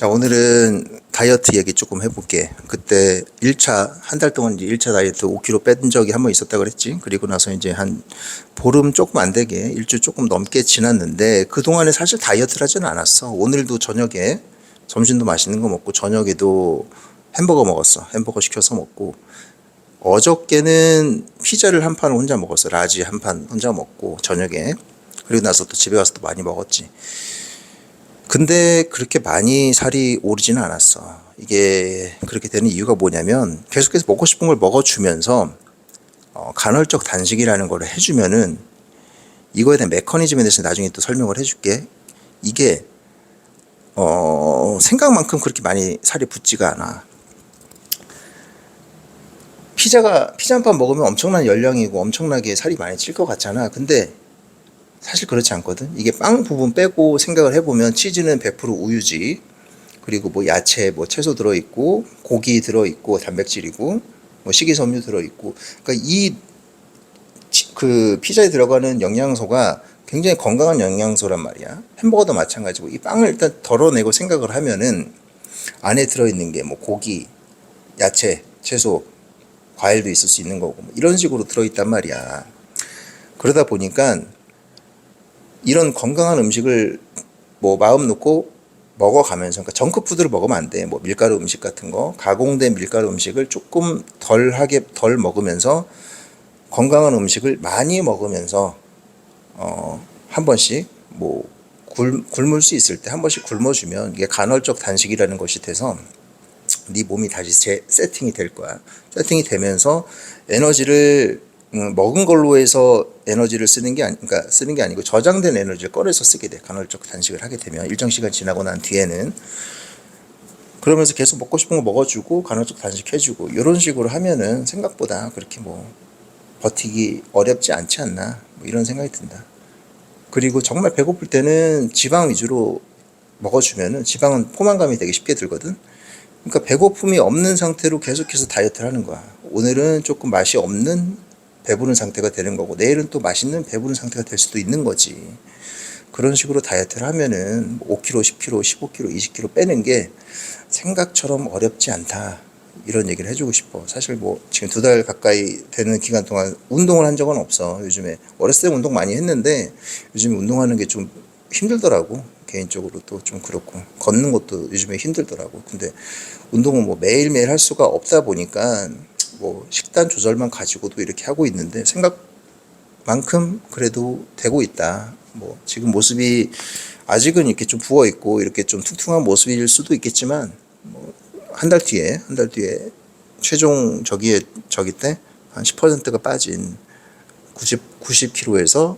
자, 오늘은 다이어트 얘기 조금 해볼게. 그때 1차, 한 달 동안 이제 1차 다이어트 5kg 뺀 적이 한 번 있었다 그랬지. 그리고 나서 이제 한 보름 조금 안 되게, 일주일 조금 넘게 지났는데, 그동안에 사실 다이어트를 하지는 않았어. 오늘도 저녁에, 점심도 맛있는 거 먹고, 저녁에도 햄버거 먹었어. 햄버거 시켜서 먹고, 어저께는 피자를 한판 혼자 먹었어. 라지 한 판 혼자 먹고, 저녁에. 그리고 나서 또 집에 가서 또 많이 먹었지. 근데 그렇게 많이 살이 오르지는 않았어. 이게 그렇게 되는 이유가 뭐냐면 계속해서 먹고 싶은 걸 먹어주면서 어, 간헐적 단식이라는 걸 해주면은 이거에 대한 메커니즘에 대해서 나중에 또 설명을 해줄게. 이게 어, 생각만큼 그렇게 많이 살이 붙지가 않아. 피자가 피자 한 판 먹으면 엄청난 열량이고 엄청나게 살이 많이 찔 것 같잖아. 근데 사실 그렇지 않거든. 이게 빵 부분 빼고 생각을 해보면 치즈는 100% 우유지. 그리고 뭐 야채, 뭐 채소 들어있고, 고기 들어있고, 단백질이고, 뭐 식이섬유 들어있고. 그러니까 이, 치- 그 피자에 들어가는 영양소가 굉장히 건강한 영양소란 말이야. 햄버거도 마찬가지고. 이 빵을 일단 덜어내고 생각을 하면은 안에 들어있는 게 뭐 고기, 야채, 채소, 과일도 있을 수 있는 거고, 뭐 이런 식으로 들어있단 말이야. 그러다 보니까 이런 건강한 음식을 뭐 마음 놓고 먹어가면서 그러니까 정크푸드를 먹으면 안 돼. 뭐 밀가루 음식 같은 거, 가공된 밀가루 음식을 조금 덜 하게 덜 먹으면서 건강한 음식을 많이 먹으면서 어 한 번씩 뭐 굶, 굶을 수 있을 때 한 번씩 굶어주면 이게 간헐적 단식이라는 것이 돼서 네 몸이 다시 재, 세팅이 될 거야. 세팅이 되면서 에너지를 음, 먹은 걸로 해서 에너지를 쓰는 게 아니, 그러니까 쓰는 게 아니고 저장된 에너지를 꺼내서 쓰게 돼. 간헐적 단식을 하게 되면 일정 시간 지나고 난 뒤에는 그러면서 계속 먹고 싶은 거 먹어주고 간헐적 단식 해주고 이런 식으로 하면은 생각보다 그렇게 뭐 버티기 어렵지 않지 않나 뭐 이런 생각이 든다. 그리고 정말 배고플 때는 지방 위주로 먹어주면은 지방은 포만감이 되게 쉽게 들거든. 그러니까 배고픔이 없는 상태로 계속해서 다이어트를 하는 거야. 오늘은 조금 맛이 없는 배부른 상태가 되는 거고 내일은 또 맛있는 배부른 상태가 될 수도 있는 거지. 그런 식으로 다이어트를 하면은 5kg, 10kg, 15kg, 20kg 빼는 게 생각처럼 어렵지 않다. 이런 얘기를 해주고 싶어. 사실 뭐 지금 두 달 가까이 되는 기간 동안 운동을 한 적은 없어. 요즘에 어렸을 때 운동 많이 했는데 요즘 운동하는 게 좀 힘들더라고. 개인적으로 또 좀 그렇고 걷는 것도 요즘에 힘들더라고. 근데 운동은 뭐 매일매일 할 수가 없다 보니까 뭐 식단 조절만 가지고도 이렇게 하고 있는데 생각만큼 그래도 되고 있다. 뭐 지금 모습이 아직은 이렇게 좀 부어 있고 이렇게 좀 퉁퉁한 모습일 수도 있겠지만 뭐 한 달 뒤에 한 달 뒤에 최종 저기에 저기 때 한 10%가 빠진 90 90kg에서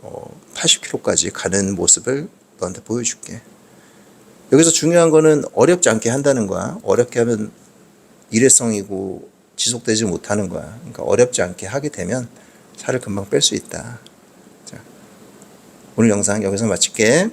어 80kg까지 가는 모습을 너한테 보여줄게. 여기서 중요한 거는 어렵지 않게 한다는 거야. 어렵게 하면 일회성이고 지속되지 못하는 거야. 그러니까 어렵지 않게 하게 되면 살을 금방 뺄 수 있다. 자, 오늘 영상 여기서 마칠게.